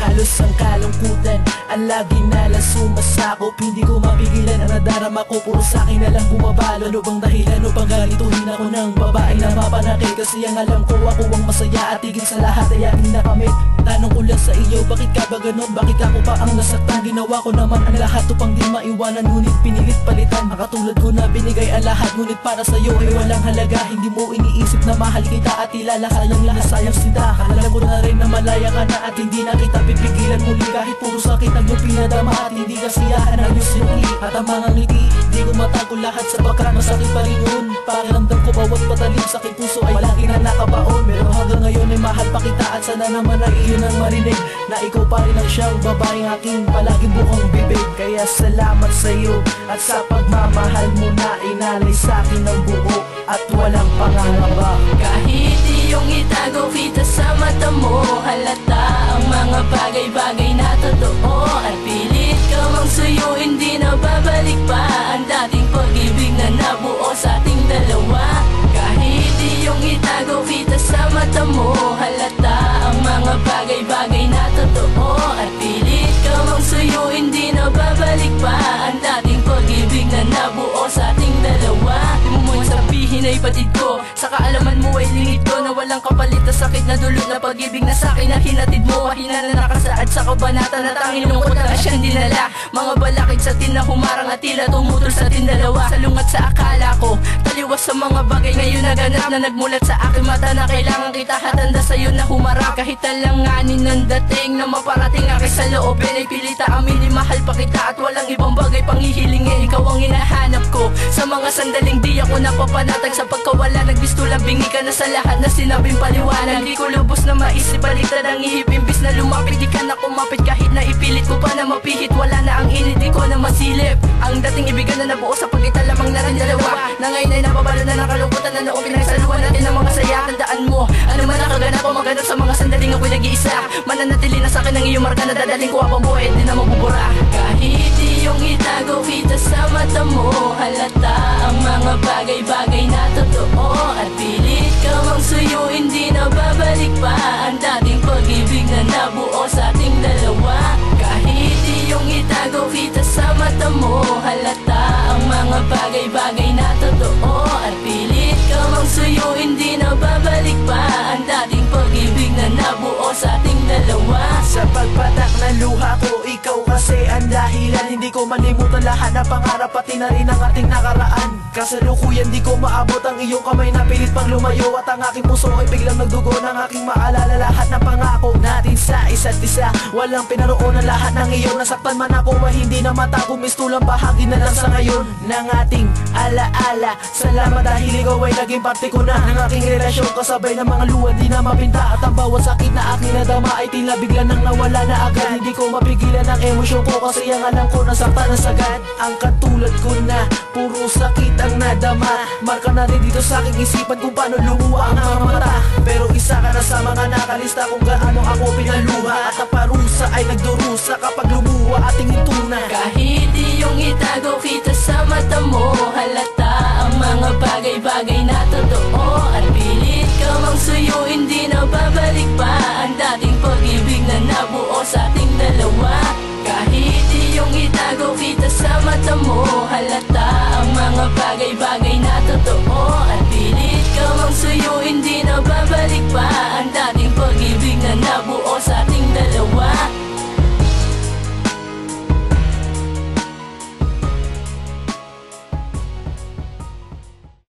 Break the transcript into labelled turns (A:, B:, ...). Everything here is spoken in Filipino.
A: Halos ang kalungkutan ang lagi nalasuma lang sumasakop Hindi ko mapigilan ang nadarama ko. Puro sa akin na lang bumabalo. Ano bang dahilan? Upang galituhin ako ng babae na mapanakit? Kasi ang alam ko ako ang masaya At higit sa lahat ay aking nakamit. Tanong ko lang sa iyo, bakit ka ba ganun? Bakit ako pa ang nasaktan? Ginawa ko naman ang lahat upang di maiwanan. Ngunit pinilit palitan. Makatulad ko na binigay ang lahat. Ngunit para sa iyo ay walang halaga. Hindi mo iniisip na mahal kita At Alam ko na rin na malaya ka na At hindi na kita pipigilan muli. Kahit puro sakit ang iyong pinadama At hindi kasiyahan ang iyong sinuli At ang mga ngiti Di ko matago lahat sapagkat masakit pa rin yun. Pakiramdam ko bawat patalim sa aking puso ay lagi na nakabaon Pero hanggang ngayon ay mahal pa kita At sana naman ay iyon ang marinig Na ikaw pa rin ang siyang babaeng aking palaging bukang bibig. Kaya salamat sa iyo At sa pagmamahal mo na inalay sa akin ng buo At walang pangangamba
B: Kahit iyong itago kita sa mata mo. Halata ang mga bagay-bagay na totoo. At pilit ka mang suyuin di na babalik pa. Ang dating pag-ibig na nabuo sa ating dalawa. Kahit iyong itago kita sa mata mo. Halata ang mga bagay-bagay na totoo. At pilit ka mang suyuin di na babalik pa. Ang dating pag-ibig na nabuo sa ating dalawa. Di mo muna sabihin ay batid ko. Sa kaalaman mo ay lingid ko walang kapalit na sakit na dulot na pag-ibig na sa'kin Na hinatid mo. Mahina na nakasaad sa kabanata Na tanging lungkot na siyang dinala. Mga balakid sa tin na humarang at tila tumutol sa ating dalawa. Salungat sa akala ko Taliwas sa mga bagay ngayon naganap Na nagmulat sa aking mata na kailangan kita Hatanda sa'yo na humarap. Kahit alanganin ng dating na maparating aking sa loobin Ay pilita aminin mahal pa kita At walang ibang bagay pang hihilingin. Ikaw ang hinahanap ko Sa mga sandaling di ako napapanatag. Sa pagkawala nagbisto lang bingi ka na sa lahat na sinabing paliwanag. Di ko lubos na maisip baliktad ang ihip Imbis na lumapit di ka na kumapit. Kahit na ipilit ko pa na mapihit Wala na ang init di ko na masilip. Ang dating ibigan na nabuo sa pagitan lamang natin dalawa. Na ngayon ay nababalo na ng kalungkutan Na noong pinagsaluhan natin ang mga saya. Tandaan mo ano man nakaganap o maganap sa mga sandaling ako'y nag-iisa. Mananatili na sa akin ang iyong marka na dadaling ko habang buhay Di na mabubura. Kahit iyong itago kita sa mata mo Halata ang mga bagay-bagay
A: Hindi ko malimutan lahat na pangarap pati na rin ang ating nakaraan. Kasalukuyan di ko maabot ang iyong kamay. Na pilit pang lumayo At ang aking puso ay biglang nagdugo ng aking maalala. Lahat ng pangako natin sa isa't isa. Walang pinaroon ang lahat ng iyong Nasaktan. Man ako ay hindi na matago. Mistulang bahagi na lang sa ngayon Ng ating alaala. Salamat dahil ikaw ay naging parte ko na Ng aking relasyon. Kasabay ng mga luha di na mapinta. At ang bawat sakit na aking nadama ay tila bigla nang nawala na agad. Hindi ko mapigilan ang emosyon ko kasi ang alam ko isa pa sagad ang katulad ko na Puro sakit ang nadama. Marka na rin dito sa aking isipan kung paano lumuha ang mga mata. Pero isa ka na sa mga nakalista kung gaano ako pinaluha. At ang parusa ay nagdurusa kapag lumuha ating ituna.
B: Kahit iyong itago kita sa mata mo. Halata ang mga bagay-bagay na totoo. At pilit ka mang suyo hindi na babalik pa. Ang dating pag-ibig na nabuo sa atin iyong itago kita sa mata mo. Halata ang mga bagay-bagay